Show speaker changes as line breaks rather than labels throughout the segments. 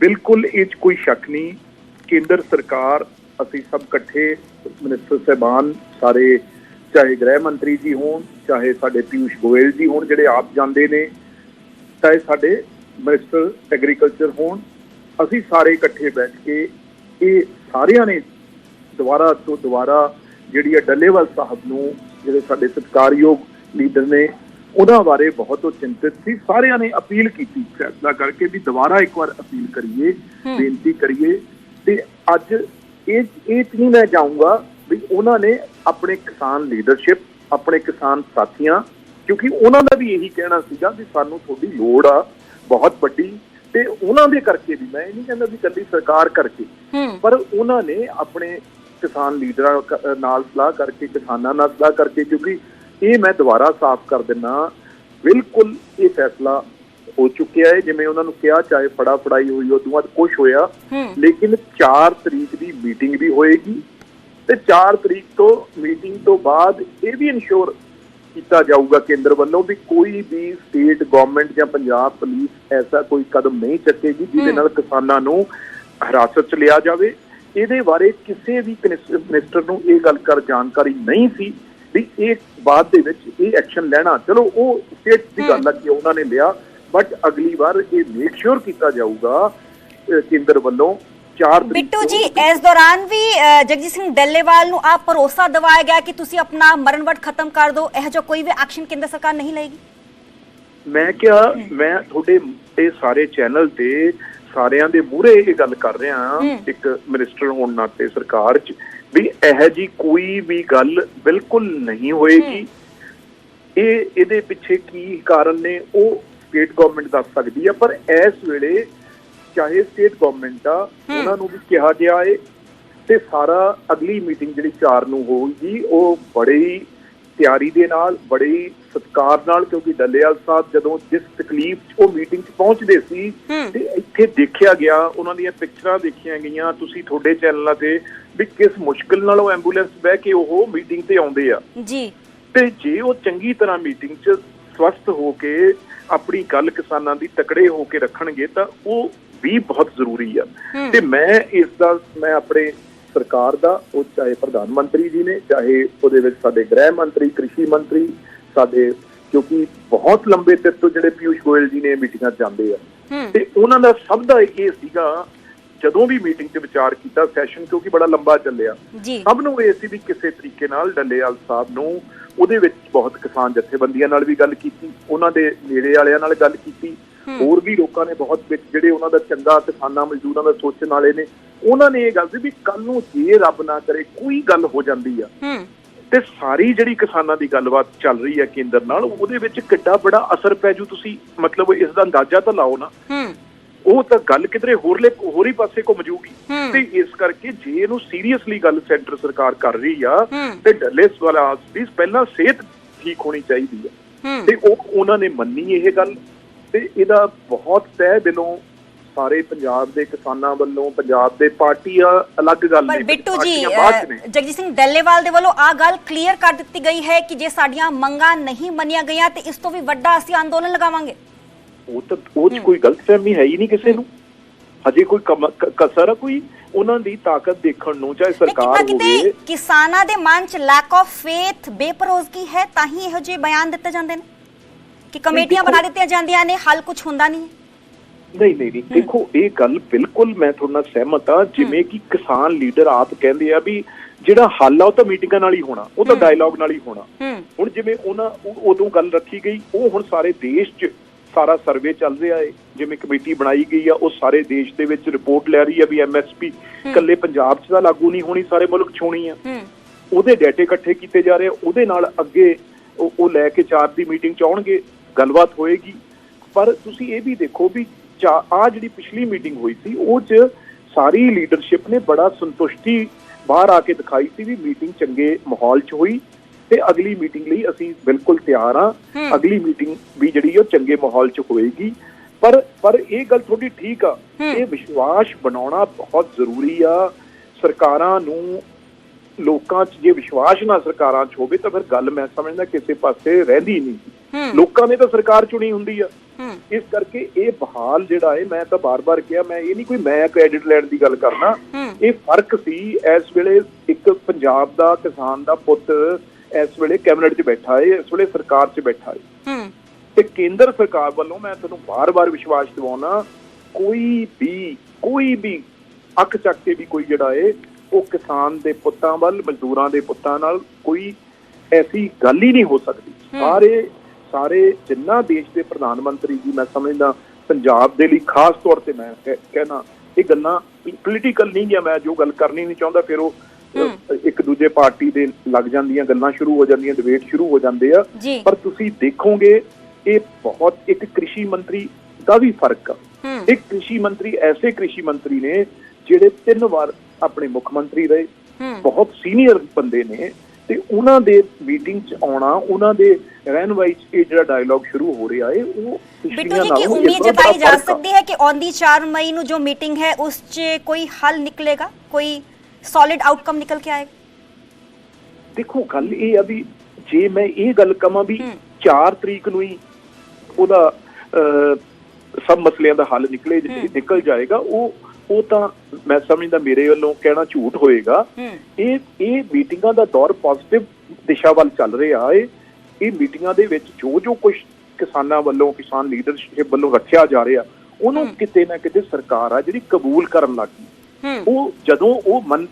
ਬਿਲਕੁਲ ਇਹ 'ਚ ਕੋਈ ਸ਼ੱਕ ਨਹੀਂ ਕੇਂਦਰ ਸਰਕਾਰ, ਅਸੀਂ ਸਭ ਇਕੱਠੇ ਮਿਨਿਸਟਰ ਸਹਿਬਾਨ ਸਾਰੇ, ਚਾਹੇ ਗ੍ਰਹਿ ਮੰਤਰੀ ਜੀ ਹੋਣ, ਚਾਹੇ ਸਾਡੇ ਪਿਊਸ਼ ਗੋਇਲ ਜੀ ਹੋਣ, ਜਿਹੜੇ ਆਪ ਜਾਂਦੇ ਨੇ, ਚਾਹੇ ਸਾਡੇ ਮਿਨਿਸਟਰ ਐਗਰੀਕਲਚਰ ਹੋਣ, ਅਸੀਂ ਸਾਰੇ ਇਕੱਠੇ ਬੈਠ ਕੇ ਇਹ ਸਾਰਿਆਂ ਨੇ ਦੁਬਾਰਾ ਤੋਂ ਦੁਬਾਰਾ ਜਿਹੜੀ ਹੈ ਡੱਲੇਵਾਲ ਸਾਹਿਬ ਨੂੰ, ਜਿਹੜੇ ਸਾਡੇ ਸਤਿਕਾਰਯੋਗ ਲੀਡਰ ਨੇ ਉਹਨਾਂ ਬਾਰੇ ਬਹੁਤ ਚਿੰਤਿਤ ਸੀ। ਸਾਰਿਆਂ ਨੇ ਅਪੀਲ ਕੀਤੀ ਫੈਸਲਾ ਕਰਕੇ ਵੀ ਦੁਬਾਰਾ ਇੱਕ ਵਾਰ ਅਪੀਲ ਕਰੀਏ ਬੇਨਤੀ ਕਰੀਏ। ਤੇ ਅੱਜ ਇਹ ਇਹ ਨਹੀਂ ਮੈਂ ਜਾਊਂਗਾ ਵੀ ਉਹਨਾਂ ਨੇ ਆਪਣੇ ਕਿਸਾਨ ਲੀਡਰਸ਼ਿਪ ਆਪਣੇ ਕਿਸਾਨ ਸਾਥੀਆਂ ਕਿਉਂਕਿ ਉਹਨਾਂ ਦਾ ਵੀ ਇਹੀ ਕਹਿਣਾ ਸੀਗਾ ਵੀ ਸਾਨੂੰ ਤੁਹਾਡੀ ਲੋੜ ਆ ਬਹੁਤ ਵੱਡੀ। ਤੇ ਉਹਨਾਂ ਦੇ ਕਰਕੇ ਵੀ ਮੈਂ ਇਹ ਨਹੀਂ ਕਹਿੰਦਾ ਵੀ ਕੱਲੀ ਸਰਕਾਰ ਕਰਕੇ ਪਰ ਉਹਨਾਂ ਨੇ ਆਪਣੇ ਕਿਸਾਨ ਲੀਡਰਾਂ ਨਾਲ ਸਲਾਹ ਕਰਕੇ ਕਿਸਾਨਾਂ ਨਾਲ ਸਲਾਹ ਕਰਕੇ ਕਿਉਂਕਿ ਇਹ ਮੈਂ ਦੁਬਾਰਾ ਸਾਫ਼ ਕਰ ਦਿੰਨਾ। ਬਿਲਕੁਲ ਇਹ ਫੈਸਲਾ ਹੋ ਚੁੱਕਿਆ ਹੈ। ਜਿਵੇਂ ਉਹਨਾਂ ਨੂੰ ਕਿਹਾ ਚਾਹੇ ਫੜਾ ਫੜਾਈ ਹੋਈ ਉਹ ਬਾਅਦ ਕੁਝ ਹੋਇਆ। ਲੇਕਿਨ 4 ਤਰੀਕ ਦੀ ਮੀਟਿੰਗ ਵੀ ਹੋਏਗੀ ਤੇ 4 ਤਰੀਕ ਤੋਂ ਮੀਟਿੰਗ ਤੋਂ ਬਾਅਦ ਇਹ ਵੀ ਇਨਸ਼ੋਰ ਕੀਤਾ ਜਾਊਗਾ ਕੇਂਦਰ ਵੱਲੋਂ ਵੀ ਕੋਈ ਵੀ ਸਟੇਟ ਗਵਰਨਮੈਂਟ ਜਾਂ ਪੰਜਾਬ ਪੁਲਿਸ ਐਸਾ ਕੋਈ ਕਦਮ ਨਹੀਂ ਚੱਕੇਗੀ ਜਿਹਦੇ ਨਾਲ ਕਿਸਾਨਾਂ ਨੂੰ ਹਿਰਾਸਤ 'ਚ ਲਿਆ ਜਾਵੇ। ਇਹਦੇ ਬਾਰੇ ਕਿਸੇ ਵੀ ਮਿਨਿਸਟਰ ਨੂੰ ਇਹ ਗੱਲ ਕਰ ਜਾਣਕਾਰੀ ਨਹੀਂ ਸੀ। ਵੀ ਇਹ ਬਾਅਦ ਦੇ ਵਿੱਚ ਇਹ ਐਕਸ਼ਨ ਲੈਣਾ। ਚਲੋ ਉਹ ਸਟੇਟ ਦੀ ਗੱਲ ਆ ਕਿ ਉਹਨਾਂ ਨੇ ਲਿਆ ਬਟ ਅਗਲੀ ਵਾਰ ਇਹ ਮੇਕ ਸ਼ੋਰ ਕੀਤਾ ਜਾਊਗਾ ਕੇਂਦਰ ਵੱਲੋਂ 4 ਤਰੀਕ
ਬਿੱਟੂ ਜੀ ਇਸ ਦੌਰਾਨ ਵੀ ਜਗਜੀਤ ਸਿੰਘ ਡੱਲੇਵਾਲ ਨੂੰ ਆਪ ਭਰੋਸਾ ਦਿਵਾਇਆ ਗਿਆ ਕਿ ਤੁਸੀਂ ਆਪਣਾ ਮਰਨਵਟ ਖਤਮ ਕਰ ਦਿਓ ਇਹ ਜੋ ਕੋਈ ਵੀ ਐਕਸ਼ਨ ਕੇਂਦਰ ਸਰਕਾਰ ਨਹੀਂ ਲਏਗੀ?
ਮੈਂ ਕਿਹਾ ਮੈਂ ਤੁਹਾਡੇ ਇਹ ਸਾਰੇ ਚੈਨਲ ਤੇ ਸਾਰਿਆਂ ਦੇ ਮੂਹਰੇ ਇਹ ਗੱਲ ਕਰ ਰਿਹਾ। ਇੱਕ ਮਿਨਿਸਟਰ ਹੋਣ ਨਾਤੇ ਸਰਕਾਰ 'ਚ। ਵੀ ਇਹ ਜੀ ਕੋਈ ਵੀ ਗੱਲ ਬਿਲਕੁਲ ਨਹੀਂ ਹੋਏਗੀ। ਇਹ ਇਹਦੇ ਪਿੱਛੇ ਕੀ ਕਾਰਨ ਨੇ ਉਹ ਸਟੇਟ ਗਵਰਨਮੈਂਟ ਦੱਸ ਸਕਦੀ ਆ ਪਰ ਇਸ ਵੇਲੇ ਚਾਹੇ ਸਟੇਟ ਗਵਰਨਮੈਂਟ ਆ ਉਹਨਾਂ ਨੂੰ ਵੀ ਕਿਹਾ ਗਿਆ ਏ ਤੇ ਸਾਰਾ ਅਗਲੀ ਮੀਟਿੰਗ ਜਿਹੜੀ 4 ਨੂੰ ਹੋਊਗੀ ਉਹ ਬੜੇ ਹੀ ਤਿਆਰੀ ਦੇ ਨਾਲ ਬੜੇ ਹੀ ਸਤਿਕਾਰ ਨਾਲ ਕਿਉਂਕਿ ਡੱਲੇਵਾਲ ਸਾਹਿਬ ਜਦੋਂ ਜਿਸ ਤਕਲੀਫ 'ਚ ਉਹ ਮੀਟਿੰਗ 'ਚ ਪਹੁੰਚਦੇ ਸੀ
ਹੂੰ।
ਤੇ ਇੱਥੇ ਦੇਖਿਆ ਗਿਆ ਉਹਨਾਂ ਦੀਆਂ ਪਿਕਚਰਾਂ ਦੇਖੀਆਂ ਗਈਆਂ ਤੁਸੀਂ ਤੁਹਾਡੇ ਚੈਨਲਾਂ ਤੇ ਵੀ ਕਿਸ ਮੁਸ਼ਕਲ ਨਾਲ ਉਹ ਐਂਬੂਲੈਂਸ ਬਹਿ ਕੇ ਉਹ ਮੀਟਿੰਗ ਤੇ ਆਉਂਦੇ ਆ।
ਜੀ।
ਤੇ ਜੇ ਉਹ ਚੰਗੀ ਤਰ੍ਹਾਂ ਮੀਟਿੰਗ 'ਚ ਸਵਸਥ ਹੋ ਕੇ ਆਪਣੀ ਗੱਲ ਕਿਸਾਨਾਂ ਦੀ ਤਕੜੇ ਹੋ ਕੇ ਰੱਖਣਗੇ ਤਾਂ ਉਹ ਵੀ ਬਹੁਤ ਜ਼ਰੂਰੀ ਆ। ਤੇ ਮੈਂ ਇਸ ਦਾ ਮੈਂ ਆਪਣੇ ਸਰਕਾਰ ਦਾ ਉਹ ਚਾਹੇ ਪ੍ਰਧਾਨ ਮੰਤਰੀ ਜੀ ਨੇ ਚਾਹੇ ਉਹਦੇ ਵਿੱਚ ਸਾਡੇ ਗ੍ਰਹਿ ਮੰਤਰੀ ਕ੍ਰਿਸ਼ੀ ਮੰਤਰੀ ਸਾਡੇ ਕਿਉਂਕਿ ਬਹੁਤ ਲੰਬੇ ਚਿਰ ਤੋਂ ਜਿਹੜੇ ਪਿਊਸ਼ ਗੋਇਲ ਜੀ ਨੇ ਮੀਟਿੰਗਾਂ 'ਚ ਜਾਂਦੇ ਆ। ਤੇ ਉਹਨਾਂ ਦਾ ਸਭ ਦਾ ਇਹ ਸੀਗਾ ਜਦੋਂ ਵੀ ਮੀਟਿੰਗ 'ਚ ਵਿਚਾਰ ਕੀਤਾ ਸੈਸ਼ਨ ਕਿਉਂਕਿ ਬੜਾ ਲੰਬਾ ਚੱਲਿਆ। ਸਭ ਨੂੰ ਇਹ ਸੀ ਵੀ ਕਿਸੇ ਤਰੀਕੇ ਨਾਲ ਡੱਲੇਵਾਲ ਸਾਹਿਬ ਨੂੰ ਉਹਦੇ ਵਿੱਚ ਬਹੁਤ ਕਿਸਾਨ ਜਥੇਬੰਦੀਆਂ ਨਾਲ ਵੀ ਗੱਲ ਕੀਤੀ ਉਹਨਾਂ ਦੇ ਨੇੜੇ ਵਾਲਿਆਂ ਨਾਲ ਗੱਲ ਕੀਤੀ। ਹੋਰ ਵੀ ਲੋਕਾਂ ਨੇ ਬਹੁਤ ਵਿੱਚ ਜਿਹੜੇ ਉਹਨਾਂ ਦਾ ਚੰਗਾ ਕਿਸਾਨਾਂ ਮਜ਼ਦੂਰਾਂ ਦਾ ਸੋਚਣ ਵਾਲੇ ਨੇ ਉਹਨਾਂ ਨੇ ਇਹ ਗੱਲ ਸੀ ਵੀ ਕੱਲ ਨੂੰ ਜੇ ਰੱਬ ਨਾ ਕਰੇ ਕੋਈ ਗੱਲ ਹੋ ਜਾਂਦੀ ਆ। ਤੇ ਸਾਰੀ ਜਿਹੜੀ ਕਿਸਾਨਾਂ ਦੀ ਗੱਲਬਾਤ ਚੱਲ ਰਹੀ ਹੈ ਕੇਂਦਰ ਨਾਲ ਉਹਦੇ ਵਿੱਚ ਕਿੱਡਾ ਬੜਾ ਅਸਰ ਪੈ ਜੂ ਤੁਸੀਂ ਮਤਲਬ ਇਸ ਦਾ ਅੰਦਾਜ਼ਾ ਤਾਂ ਲਾਓ ਨਾ।
ਹੂੰ।
ਉਹ ਤਾਂ ਗੱਲ ਕਿਧਰੇ ਹੋਰਲੇ ਹੋਰੀ ਪਾਸੇ ਘੁੰਮ ਜਾਊਗੀ
ਹੂੰ।
ਤੇ ਇਸ ਕਰਕੇ ਜੇ ਇਹਨੂੰ ਸੀਰੀਅਸਲੀ ਗੱਲ ਸੈਂਟਰ ਸਰਕਾਰ ਕਰ ਰਹੀ ਆ। ਤੇ ਡੱਲੇਸ ਵਾਲਾ ਦੀ ਪਹਿਲਾਂ ਸਿਹਤ ਠੀਕ ਹੋਣੀ ਚਾਹੀਦੀ ਆ।
ਹੂੰ।
ਤੇ ਉਹ ਉਹਨਾਂ ਨੇ ਮੰਨੀ ਇਹ ਗੱਲ। ਤੇ ਇਹਦਾ ਬਹੁਤ ਤਹਿ ਦਿਲੋਂ ਸਾਰੇ ਪੰਜਾਬ ਦੇ ਕਿਸਾਨਾਂ ਵੱਲੋਂ ਪੰਜਾਬ ਦੇ ਪਾਰਟੀਆਂ ਅਲੱਗ ਗੱਲ
ਪਰ
ਨੇ
ਬਿੱਟੂ ਜੀ ਜਗਜੀਤ ਸਿੰਘ ਡੱਲੇਵਾਲ ਦੇ ਵੱਲੋਂ ਆ ਗੱਲ ਕਲੀਅਰ ਕਰ ਦਿੱਤੀ ਗਈ ਹੈ ਕਿ ਜੇ ਸਾਡੀਆਂ ਮੰਗਾਂ ਨਹੀਂ ਮੰਨੀਆਂ ਗਈਆਂ ਤੇ ਇਸ ਤੋਂ ਵੀ ਵੱਡਾ ਅਸੀਂ ਅੰਦੋਲਨ ਲਗਾਵਾਂਗੇ।
ਉਹ ਤਾਂ ਉਹ 'ਚ ਕੋਈ ਗਲਤਫਹਿਮੀ ਹੈ ਹੀ ਨਹੀਂ ਕਿਸੇ ਨੂੰ। ਹਜੇ ਕੋਈ ਕਸਰ ਆ ਕੋਈ ਉਹਨਾਂ ਦੀ ਤਾਕਤ ਦੇਖਣ ਨੂੰ ਚਾਹੇ ਸਰਕਾਰ ਹੋਵੇ।
ਕਿਸਾਨਾਂ ਦੇ ਮਨ 'ਚ ਲੈਕ ਆਫ ਫੇਥ ਬੇਪਰੋਜ਼ਗੀ ਹੈ ਤਾਂ ਹੀ ਇਹੋ ਜਿਹੇ ਬਿਆਨ ਦਿੱਤੇ ਜਾਂਦੇ ਨੇ? ਕਿ ਕਮੇਟੀਆਂ ਬਣਾ ਦਿੱਤੀਆਂ ਜਾਂਦੀਆਂ ਨੇ ਹੱਲ ਕੁਝ ਹੁੰਦਾ ਨਹੀਂ।
ਨਹੀਂ ਨਹੀਂ ਦੇਖੋ ਇਹ ਗੱਲ ਬਿਲਕੁਲ ਮੈਂ ਤੁਹਾਡੇ ਨਾਲ ਸਹਿਮਤ ਆ ਜਿਵੇਂ ਕਿ ਕਿਸਾਨ ਲੀਡਰ ਆਪ ਕਹਿੰਦੇ ਆ ਵੀ ਜਿਹੜਾ ਹੱਲ ਆ ਉਹ ਤਾਂ ਮੀਟਿੰਗਾਂ ਨਾਲ ਹੀ ਹੋਣਾ ਉਹ ਤਾਂ ਡਾਇਲੌਗ ਨਾਲ ਹੀ ਹੋਣਾ। ਹੁਣ ਜਿਵੇਂ ਉਹਨਾਂ ਉਹ- ਉਦੋਂ ਗੱਲ ਰੱਖੀ ਗਈ ਉਹ ਹੁਣ ਸਾਰੇ ਦੇਸ਼ 'ਚ ਸਾਰਾ ਸਰਵੇ ਚੱਲ ਰਿਹਾ ਹੈ ਜਿਵੇਂ ਕਮੇਟੀ ਬਣਾਈ ਗਈ ਆ ਉਹ ਸਾਰੇ ਦੇਸ਼ ਦੇ ਵਿੱਚ ਰਿਪੋਰਟ ਲੈ ਰਹੀ ਆ ਵੀ ਐਮਐਸਪੀ ਇਕੱਲੇ ਪੰਜਾਬ 'ਚ ਤਾਂ ਲਾਗੂ ਨਹੀਂ ਹੋਣੀ ਸਾਰੇ ਮੁਲਕ 'ਚ ਹੋਣੀ ਆ। ਉਹਦੇ ਡਾਟੇ ਇਕੱਠੇ ਕੀਤੇ ਜਾ ਰਹੇ ਆ, ਉਹਦੇ ਨਾਲ ਅੱਗੇ ਉਹ ਉਹ ਲੈ ਕੇ ਚਾਰ ਦੀ ਮੀਟਿੰਗ ਚ ਆਉਣਗੇ ਗੱਲਬਾਤ ਹੋਏਗੀ। ਪਰ ਤੁਸੀਂ ਇਹ ਵੀ ਦੇਖੋ ਵੀ ਆ ਜਿਹੜੀ ਪਿਛਲੀ ਮੀਟਿੰਗ ਹੋਈ ਸੀ ਉਹ ਚ ਸਾਰੀ ਲੀਡਰਸ਼ਿਪ ਨੇ ਬੜਾ ਸੰਤੁਸ਼ਟੀ ਬਾਹਰ ਆ ਕੇ ਦਿਖਾਈ ਸੀ ਵੀ ਮੀਟਿੰਗ ਚੰਗੇ ਮਾਹੌਲ ਚ ਹੋਈ। ਤੇ ਅਗਲੀ ਮੀਟਿੰਗ ਲਈ ਅਸੀਂ ਬਿਲਕੁਲ ਤਿਆਰ ਆ। ਅਗਲੀ ਮੀਟਿੰਗ ਵੀ ਜਿਹੜੀ ਉਹ ਚੰਗੇ ਮਾਹੌਲ ਚ ਹੋਏਗੀ। ਪਰ ਪਰ ਇਹ ਗੱਲ ਤੁਹਾਡੀ ਠੀਕ ਆ। ਇਹ ਵਿਸ਼ਵਾਸ ਬਣਾਉਣਾ ਬਹੁਤ ਜ਼ਰੂਰੀ ਆ। ਸਰਕਾਰਾਂ ਨੂੰ ਲੋਕਾਂ 'ਚ ਜੇ ਵਿਸ਼ਵਾਸ ਨਾ ਸਰਕਾਰਾਂ 'ਚ ਹੋਵੇ ਤਾਂ ਫਿਰ ਗੱਲ ਮੈਂ ਸਮਝਦਾ ਕਿਸੇ ਪਾਸੇ ਰਹਿੰਦੀ ਨਹੀਂ। ਲੋਕਾਂ ਨੇ ਤਾਂ ਸਰਕਾਰ ਚੁਣੀ ਹੁੰਦੀ ਆ। ਇਸ ਕਰਕੇ ਇਹ ਬਹਾਲ ਜਿਹੜਾ ਹੈ ਮੈਂ ਤਾਂ ਬਾਰ-ਬਾਰ ਕਿਹਾ ਮੈਂ ਇਹ ਨਹੀਂ ਕੋਈ ਮੈਂ ਕ੍ਰੈਡਿਟ ਲੈਣ ਦੀ ਗੱਲ ਕਰਨਾ। ਇਹ ਫ਼ਰਕ ਸੀ ਇਸ ਵੇਲੇ ਇੱਕ ਪੰਜਾਬ ਦਾ ਕਿਸਾਨ ਦਾ ਪੁੱਤ ਇਸ ਵੇਲੇ ਕੈਬਨਿਟ 'ਚ ਬੈਠਾ ਹੈ ਇਸ ਵੇਲੇ ਸਰਕਾਰ 'ਚ ਬੈਠਾ ਹੈ
ਹੂੰ।
ਤੇ ਕੇਂਦਰ ਸਰਕਾਰ ਵੱਲੋਂ ਮੈਂ ਤੁਹਾਨੂੰ ਬਾਰ-ਬਾਰ ਵਿਸ਼ਵਾਸ ਦਿਵਾਉਣਾ ਕੋਈ ਵੀ ਕੋਈ ਵੀ ਅੱਖ ਚੱਕ ਕੇ ਵੀ ਕੋਈ ਜਿਹੜਾ ਏ ਉਹ ਕਿਸਾਨ ਦੇ ਪੁੱਤਾਂ ਵੱਲ ਮਜ਼ਦੂਰਾਂ ਦੇ ਪੁੱਤਾਂ ਨਾਲ ਕੋਈ ਐਸੀ ਗੱਲ ਹੀ ਨਹੀਂ ਹੋ ਸਕਦੀ। ਸਾਰੇ ਸਾਰੇ ਜਿੰਨਾ ਦੇਸ਼ ਦੇ ਪ੍ਰਧਾਨ ਮੰਤਰੀ ਜੀ ਮੈਂ ਸਮਝਦਾ ਪੰਜਾਬ ਦੇ ਲਈ ਖਾਸ ਤੌਰ ਤੇ ਮੈਂ ਕਹਿ- ਕਹਿਣਾ ਇਹ ਗੱਲਾਂ ਪੋਲੀਟੀਕਲ ਨਹੀਂ ਗਿਆ ਮੈਂ ਜੋ ਗੱਲ ਕਰਨੀ ਨਹੀਂ ਚਾਹੁੰਦਾ ਫਿਰ ਉਹ ਇੱਕ ਦੂਜੇ ਪਾਰਟੀ ਦੇ ਲੱਗ ਜਾਂਦੀਆਂ ਗੱਲਾਂ ਸ਼ੁਰੂ ਹੋ ਜਾਂਦੀਆਂ ਡਿਬੇਟ ਸ਼ੁਰੂ ਹੋ ਜਾਂਦੇ ਆ। ਪਰ ਤੁਸੀਂ ਦੇਖੋਗੇ ਇਹ ਬਹੁਤ ਇੱਕ ਕ੍ਰਿਸ਼ੀ ਮੰਤਰੀ ਦਾ ਵੀ ਫ਼ਰਕ ਆ। ਇੱਕ ਕ੍ਰਿਸ਼ੀ ਮੰਤਰੀ ਐਸੇ ਕ੍ਰਿਸ਼ੀ ਮੰਤਰੀ ਨੇ ਜਿਹੜੇ ਤਿੰਨ ਵਾਰ ਆਪਣੇ ਮੁੱਖ ਮੰਤਰੀ ਰਹੇ ਬਹੁਤ ਸੀਨੀਅਰ ਬੰਦੇ ਨੇ ਤੇ ਉਹਨਾਂ ਦੇ ਮੀਟਿੰਗ 'ਚ ਆਉਣਾ ਉਹਨਾਂ ਦੇ ਰਹਿਨਵਾਈ 'ਚ ਇਹ ਜਿਹੜਾ ਡਾਇਲੌਗ ਸ਼ੁਰੂ ਹੋ ਰਿਹਾ ਹੈ ਉਹ ਪਿਛਲੀਆਂ ਨਾਲੋਂ
ਉਮੀਦ
ਵਾਰ
ਜਤਾਈ ਜਾ। ਸਕਦੀ ਹੈ ਕਿ ਆਉਂਦੀ 4 ਮਈ ਨੂੰ ਜੋ ਮੀਟਿੰਗ ਹੈ ਉਸ 'ਚ ਕੋਈ ਹੱਲ ਨਿਕਲੇਗਾ? ਕੋਈ ਸੋਲਿਡ ਆਊਟਕਮ ਨਿਕਲ ਕੇ ਆਏਗਾ
ਦੇਖੋ ਗੱਲ ਇਹ ਆ ਵੀ ਜੇ ਮੈਂ ਇਹ ਗੱਲ ਕਹਾਂ ਵੀ
ਹੂੰ।
4 ਤਰੀਕ ਨੂੰ ਹੀ ਉਹਦਾ ਸਭ ਮਸਲਿਆਂ ਦਾ ਹੱਲ ਨਿਕਲੇ। ਨਿਕਲ ਜਾਏਗਾ ਉਹ ਉਹ ਤਾਂ ਮੈਂ ਸਮਝਦਾ ਮੇਰੇ ਵੱਲੋਂ ਕਹਿਣਾ ਝੂਠ ਹੋਏਗਾ ਇਹ ਇਹ ਮੀਟਿੰਗਾਂ ਦਾ ਦੌਰ ਪੋਜ਼ਿਟਿਵ ਦਿਸ਼ਾ ਵੱਲ ਚੱਲ ਰਿਹਾ ਹੈ ਇਹ ਮੀਟਿੰਗਾਂ ਦੇ ਵਿੱਚ ਜੋ ਜੋ ਕੁਝ ਕਿਸਾਨਾਂ ਵੱਲੋਂ ਕਿਸਾਨ ਲੀਡਰਸ਼ਿਪ ਵੱਲੋਂ ਰੱਖਿਆ ਜਾ ਰਿਹਾ ਉਹਨੂੰ। ਕਿਤੇ ਨਾ ਕਿਤੇ ਸਰਕਾਰ ਆ ਜਿਹੜੀ ਕਬੂਲ ਕਰਨ ਲੱਗੀ ਉਹ ਜਦੋਂ ਉਹ ਮਨ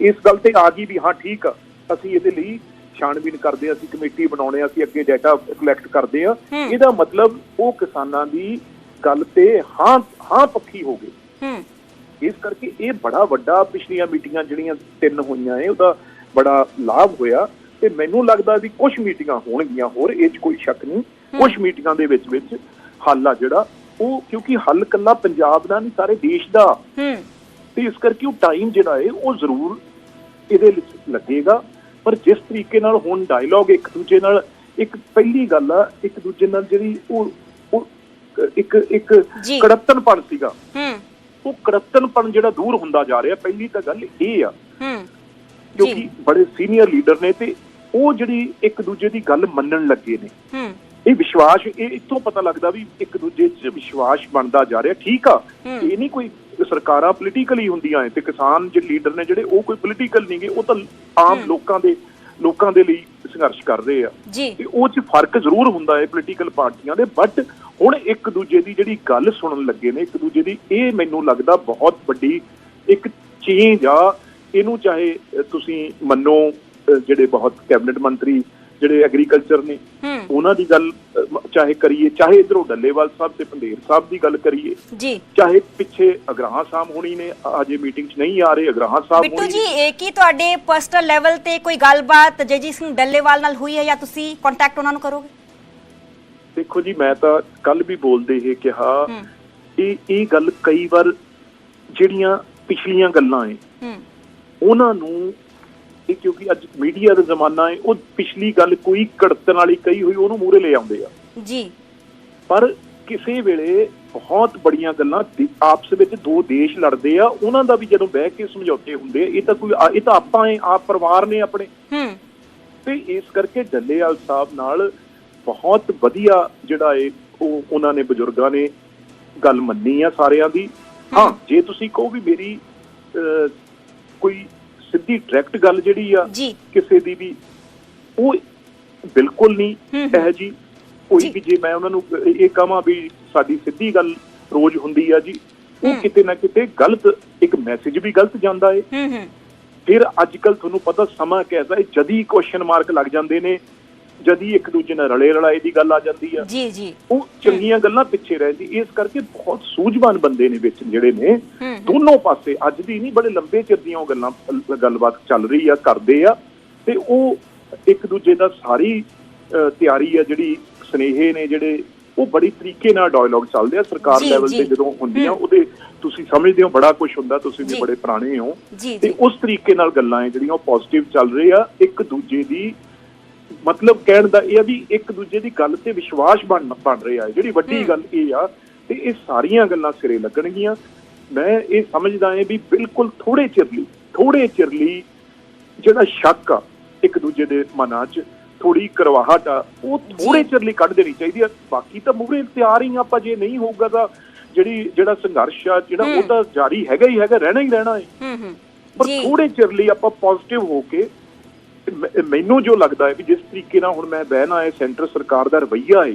ਇਸ ਗੱਲ ਤੇ ਆ ਗਈ ਵੀ ਹਾਂ ਠੀਕ ਆ। ਅਸੀਂ ਇਹਦੇ ਲਈ ਛਾਣਬੀਨ ਕਰਦੇ ਹਾਂ ਅਸੀਂ ਕਮੇਟੀ ਬਣਾਉਣੇ ਆ ਅਸੀਂ ਅੱਗੇ ਡਾਟਾ ਕਲੈਕਟ ਕਰਦੇ ਆ। ਇਹਦਾ ਮਤਲਬ ਉਹ ਕਿਸਾਨਾਂ ਦੀ ਗੱਲ ਤੇ ਹਾਂ ਹਾਂ ਪੱਕੀ ਹੋ ਗਈ।
ਹੂੰ।
ਇਸ ਕਰਕੇ ਇਹ ਬੜਾ ਵੱਡਾ ਪਿਛਲੀਆਂ ਮੀਟਿੰਗਾਂ ਜਿਹੜੀਆਂ ਤਿੰਨ ਹੋਈਆਂ ਏ ਉਹਦਾ ਬੜਾ ਲਾਭ ਹੋਇਆ। ਤੇ ਮੈਨੂੰ ਲੱਗਦਾ ਵੀ ਕੁਝ ਮੀਟਿੰਗਾਂ ਹੋਣਗੀਆਂ ਹੋਰ ਇਹ 'ਚ ਕੋਈ ਸ਼ੱਕ ਨਹੀਂ। ਕੁਝ ਮੀਟਿੰਗਾਂ ਦੇ ਵਿੱਚ ਵਿੱਚ ਹੱਲ ਆ ਜਿਹੜਾ। ਉਹ ਕਿਉਂਕਿ ਹੱਲ ਕੱਲਾ ਪੰਜਾਬ ਦਾ ਨਹੀਂ ਸਾਰੇ ਦੇਸ਼ ਦਾ।
ਹੂੰ।
ਤੇ ਇਸ ਕਰਕੇ ਉਹ ਟਾਈਮ ਜਿਹੜਾ ਹੈ ਉਹ ਜ਼ਰੂਰ ਇਹਦੇ ਵਿੱਚ ਲੱਗੇਗਾ। ਪਰ ਜਿਸ ਤਰੀਕੇ ਨਾਲ ਹੁਣ ਡਾਇਲੌਗ ਇੱਕ ਦੂਜੇ ਨਾਲ ਇੱਕ ਪਹਿਲੀ ਗੱਲ ਆ ਇੱਕ ਦੂਜੇ ਨਾਲ ਜਿਹੜੀ ਉਹ ਉਹ ਇੱਕ ਇੱਕ। ਕੜੱਤਨਪਣ ਸੀਗਾ।
ਹੂੰ।
ਉਹ ਕੜੱਤਨਪਣ ਜਿਹੜਾ ਦੂਰ ਹੁੰਦਾ ਜਾ ਰਿਹਾ ਪਹਿਲੀ ਤਾਂ ਗੱਲ ਇਹ ਆ।
ਹੂੰ।
ਕਿਉਂਕਿ ਬੜੇ ਸੀਨੀਅਰ ਲੀਡਰ ਨੇ ਤੇ ਉਹ ਜਿਹੜੀ ਇੱਕ ਦੂਜੇ ਦੀ ਗੱਲ ਮੰਨਣ ਲੱਗੇ ਨੇ।
ਹੂੰ।
ਇਹ ਵਿਸ਼ਵਾਸ ਇਹ ਇੱਥੋਂ ਪਤਾ ਲੱਗਦਾ ਵੀ ਇੱਕ ਦੂਜੇ 'ਚ ਵਿਸ਼ਵਾਸ ਬਣਦਾ ਜਾ ਰਿਹਾ। ਠੀਕ ਆ। ਇਹ ਨਹੀਂ ਕੋਈ ਸਰਕਾਰਾਂ ਪੋਲੀਟੀਕਲੀ ਹੁੰਦੀਆਂ ਐ ਤੇ ਕਿਸਾਨ ਜਿਹੜੇ ਲੀਡਰ ਨੇ ਜਿਹੜੇ ਉਹ ਕੋਈ ਪੋਲੀਟੀਕਲ ਨਹੀਂਗੇ ਉਹ ਤਾਂ ਆਮ। ਲੋਕਾਂ ਦੇ ਲੋਕਾਂ ਦੇ ਲਈ ਸੰਘਰਸ਼ ਕਰ ਰਹੇ ਆ। ਤੇ ਉਹ 'ਚ ਫ਼ਰਕ ਜ਼ਰੂਰ ਹੁੰਦਾ ਹੈ ਪੋਲੀਟੀਕਲ ਪਾਰਟੀਆਂ ਦੇ ਬਟ ਹੁਣ ਇੱਕ ਦੂਜੇ ਦੀ ਜਿਹੜੀ ਗੱਲ ਸੁਣਨ ਲੱਗੇ ਨੇ ਇੱਕ ਦੂਜੇ ਦੀ ਇਹ ਮੈਨੂੰ ਲੱਗਦਾ ਬਹੁਤ ਵੱਡੀ ਇੱਕ ਚੇਂਜ ਆ। ਇਹਨੂੰ ਚਾਹੇ ਤੁਸੀਂ ਮੰਨੋ ਜਿਹੜੇ ਬਹੁਤ ਕੈਬਨਿਟ ਮੰਤਰੀ ਜਿਹੜੇ ਐਗਰੀਕਲਚਰ ਨੇ ਉਹਨਾਂ ਦੀ ਗੱਲ ਚਾਹੇ ਕਰੀਏ ਚਾਹੇ ਇਧਰੋਂ ਡੱਲੇਵਾਲ ਸਾਹਿਬ ਤੇ ਪੰਦੇਰ ਸਾਹਿਬ ਦੀ ਗੱਲ ਕਰੀਏ
ਜੀ।
ਚਾਹੇ ਪਿੱਛੇ ਅਗਰਾਹਾਂ ਸਾਹਿਬ ਹੋਣੀ ਨੇ ਅਜੇ ਮੀਟਿੰਗ 'ਚ ਨਹੀਂ ਆ ਰਹੇ ਅਗਰਾਹਾਂ ਸਾਹਿਬ
ਬਿੱਟੂ
ਹੋਣੀ
ਜੀ ਇਹ ਕੀ ਤੁਹਾਡੇ ਪਰਸਨਲ ਲੈਵਲ ਤੇ ਕੋਈ ਗੱਲਬਾਤ ਜੈਜੀ ਸਿੰਘ ਡੱਲੇਵਾਲ ਨਾਲ ਹੋਈ ਹੈ ਜਾਂ ਤੁਸੀਂ ਕੰਟੈਕਟ ਉਹਨਾਂ ਨੂੰ ਕਰੋਗੇ?
ਦੇਖੋ ਜੀ ਮੈਂ ਤਾਂ ਕੱਲ ਵੀ ਬੋਲਦੇ ਇਹ ਕਿਹਾ ਇਹ ਇਹ ਗੱਲ ਕਈ ਵਾਰ ਜਿਹੜੀਆਂ ਪਿਛਲੀਆਂ ਗੱਲਾਂ
ਹੂੰ।
ਉਹਨਾਂ ਨੂੰ ਇਹ ਕਿਉਂਕਿ ਅੱਜ ਮੀਡੀਆ ਦਾ ਜ਼ਮਾਨਾ ਹੈ ਉਹ ਪਿਛਲੀ ਗੱਲ ਕੋਈ ਕੜਤਨ ਵਾਲੀ ਕਹੀ ਹੋਈ ਉਹਨੂੰ ਮੂਹਰੇ ਲੈ ਆਉਂਦੇ ਆ।
ਜੀ।
ਪਰ ਕਿਸੇ ਵੇਲੇ ਬਹੁਤ ਬੜੀਆਂ ਗੱਲਾਂ ਆਪਸ ਵਿੱਚ ਦੋ ਦੇਸ਼ ਲੜਦੇ ਆ ਉਹਨਾਂ ਦਾ ਵੀ ਜਦੋਂ ਬਹਿ ਕੇ ਸਮਝੌਤੇ ਹੁੰਦੇ ਆ, ਇਹ ਤਾਂ ਕੋਈ ਇਹ ਤਾਂ ਆਪਾਂ ਆਪ ਪਰਿਵਾਰ ਨੇ ਆਪਣੇ।
ਹੂੰ।
ਤੇ ਇਸ ਕਰਕੇ ਡੱਲੇਵਾਲ ਸਾਹਿਬ ਨਾਲ ਬਹੁਤ ਵਧੀਆ ਜਿਹੜਾ ਏ ਉਹ ਉਹਨਾਂ ਨੇ ਬਜ਼ੁਰਗਾਂ ਨੇ ਗੱਲ ਮੰਨੀ ਆ ਸਾਰਿਆਂ ਦੀ। ਹਾਂ। ਜੇ ਤੁਸੀਂ ਕਹੋ ਵੀ ਮੇਰੀ ਕੋਈ ਸਿੱਧੀ ਡਾਇਰੈਕਟ ਗੱਲ ਜਿਹੜੀ ਆ
ਜੀ
ਕਿਸੇ ਦੀ ਵੀ ਉਹ ਬਿਲਕੁਲ ਨਹੀਂ
ਹੂੰ, ਹੂੰ।
ਹੈ ਜੀ ਕੋਈ। ਵੀ ਜੇ ਮੈਂ ਉਹਨਾਂ ਨੂੰ ਇਹ ਇਹ ਕਹਾਂ ਵੀ ਸਾਡੀ ਸਿੱਧੀ ਗੱਲ ਰੋਜ਼ ਹੁੰਦੀ ਆ ਜੀ ਉਹ। ਕਿਤੇ ਨਾ ਕਿਤੇ ਗਲਤ ਇੱਕ ਮੈਸੇਜ ਵੀ ਗਲਤ ਜਾਂਦਾ ਏ
ਹੂੰ ਹੂੰ
ਫਿਰ ਅੱਜ ਕੱਲ ਤੁਹਾਨੂੰ ਪਤਾ ਸਮਾਂ ਕੈਸਾ ਹੈ ਜਦੀ ਕੁਐਸਚਨ ਮਾਰਕ ਲੱਗ ਜਾਂਦੇ ਨੇ ਜਦੀ ਇੱਕ ਦੂਜੇ ਨਾਲ ਰਲੇ ਰਲਾਏ ਦੀ ਗੱਲ ਆ ਜਾਂਦੀ ਆ।
ਜੀ ਜੀ।
ਉਹ ਚੰਗੀਆਂ ਗੱਲਾਂ ਪਿੱਛੇ ਰਹਿੰਦੀ। ਇਸ ਕਰਕੇ ਬਹੁਤ ਸੂਝਵਾਨ ਬੰਦੇ ਨੇ ਵਿੱਚ ਜਿਹੜੇ ਨੇ।
ਹੂੰ।
ਦੋਨੋਂ ਪਾਸੇ ਅੱਜ ਦੀ ਨਹੀਂ ਬੜੇ ਲੰਬੇ ਚਿਰ ਦੀਆਂ ਉਹ ਗੱਲਾਂ ਗੱਲਬਾਤ ਚੱਲ ਰਹੀ ਆ ਕਰਦੇ ਆ। ਤੇ ਉਹ ਇੱਕ ਦੂਜੇ ਦਾ ਸਾਰੀ ਤਿਆਰੀ ਆ ਜਿਹੜੀ ਸਨੇਹੇ ਨੇ ਜਿਹੜੇ ਉਹ ਬੜੀ ਤਰੀਕੇ ਨਾਲ ਡਾਇਲੌਗ ਚੱਲਦੇ ਆ। ਸਰਕਾਰ ਲੈਵਲ। ਤੇ ਜਦੋਂ ਹੁੰਦੀਆਂ
ਹੂੰ।
ਉਹਦੇ ਤੁਸੀਂ ਸਮਝਦੇ ਹੋ ਬੜਾ ਕੁਝ ਹੁੰਦਾ ਤੁਸੀਂ ਵੀ। ਬੜੇ ਪੁਰਾਣੇ ਹੋ। ਤੇ ਉਸ ਤਰੀਕੇ ਨਾਲ ਗੱਲਾਂ ਹੈ ਜਿਹੜੀਆਂ ਉਹ ਪੋਜ਼ਿਟਿਵ ਚੱਲ ਰਹੀ ਆ। ਇੱਕ ਦੂਜੇ ਦੀ ਮਤਲਬ ਕਹਿਣ ਦਾ ਇਹ ਆ ਵੀ ਇੱਕ ਦੂਜੇ ਦੀ ਗੱਲ ਤੇ ਵਿਸ਼ਵਾਸ ਬਣ ਬਣ ਰਿਹਾ ਹੈ ਜਿਹੜੀ ਵੱਡੀ। ਗੱਲ ਇਹ ਆ ਤੇ ਇਹ ਸਾਰੀਆਂ ਗੱਲਾਂ ਸਿਰੇ ਲੱਗਣਗੀਆਂ ਮੈਂ ਇਹ ਸਮਝਦਾ ਹਾਂ ਵੀ ਬਿਲਕੁਲ ਥੋੜੇ ਚਿਰ ਲਈ ਥੋੜੇ ਚਿਰ ਲਈ ਜਿਹੜਾ ਸ਼ੱਕ ਆ ਇੱਕ ਦੂਜੇ ਦੇ ਮਨਾਂ 'ਚ ਥੋੜੀ ਕਰਵਾਹਟ ਆ ਉਹ ਥੋੜੇ। ਚਿਰ ਲਈ ਕੱਢ ਦੇਣੀ ਚਾਹੀਦੀ ਆ ਬਾਕੀ ਤਾਂ ਮੂਹਰੇ ਤਿਆਰ ਹੀ ਆਪਾਂ ਜੇ ਨਹੀਂ ਹੋਊਗਾ ਤਾਂ ਜਿਹੜੀ ਜਿਹੜਾ ਸੰਘਰਸ਼ ਆ ਜਿਹੜਾ। ਉਹ ਤਾਂ ਜਾਰੀ ਹੈਗਾ ਹੀ ਹੈਗਾ ਰਹਿਣਾ ਹੀ ਰਹਿਣਾ ਹੈ
ਹੂੰ ਹੂੰ
ਪਰ ਥੋੜੇ ਚਿਰ ਲਈ ਆਪਾਂ ਪੋਜ਼ਿਟਿਵ ਹੋ ਕੇ ਮੈਨੂੰ ਜੋ ਲੱਗਦਾ ਹੈ ਵੀ ਜਿਸ ਤਰੀਕੇ ਨਾਲ ਹੁਣ ਮੈਂ ਬਹਿਣਾ ਹੈ ਸੈਂਟਰ ਸਰਕਾਰ ਦਾ ਰਵੱਈਆ ਹੈ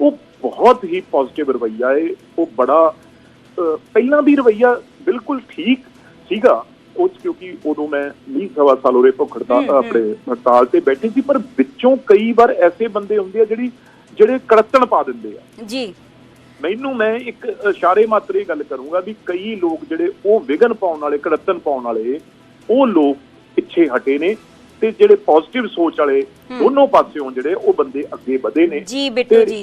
ਉਹ ਬਹੁਤ ਹੀ ਪੋਜ਼ਿਟਿਵ ਰਵੱਈਆ ਹੈ। ਉਹ ਬੜਾ ਪਹਿਲਾਂ ਵੀ ਰਵੱਈਆ ਬਿਲਕੁਲ ਠੀਕ ਸੀਗਾ। 'ਚ ਕਿਉਂਕਿ ਉਦੋਂ ਮੈਂ 20 ਸਵਾ ਸਾਲ ਉਰੇ ਭੁੱਖ ਹੜਤਾਲ
ਹੂੰ, ਹੂੰ।
ਆਪਣੇ ਹੜਤਾਲ ਤੇ ਬੈਠੇ ਸੀ ਪਰ ਵਿੱਚੋਂ ਕਈ ਵਾਰ ਐਸੇ ਬੰਦੇ ਹੁੰਦੇ ਆ ਜਿਹੜੀ ਜਿਹੜੇ ਕੜਤਣ ਪਾ ਦਿੰਦੇ ਆ।
ਜੀ।
ਮੈਨੂੰ ਮੈਂ ਇੱਕ ਇਸ਼ਾਰੇ ਮਾਤਰ ਇਹ ਗੱਲ ਕਰੂੰਗਾ ਵੀ ਕਈ ਲੋਕ ਜਿਹੜੇ ਉਹ ਵਿਗਨ ਪਾਉਣ ਵਾਲੇ ਕੜਤਨ ਪਾਉਣ ਵਾਲੇ ਉਹ ਲੋਕ ਪਿੱਛੇ ਹਟੇ ਨੇ। ਤੇ ਜਿਹੜੇ ਪੋਜ਼ਿਟਿਵ ਸੋਚ ਵਾਲੇ। ਦੋਨੋਂ ਪਾਸਿਓਂ ਜਿਹੜੇ ਉਹ ਬੰਦੇ ਅੱਗੇ ਵਧੇ ਨੇ
ਜੀ ਬਿੱਟੂ ਜੀ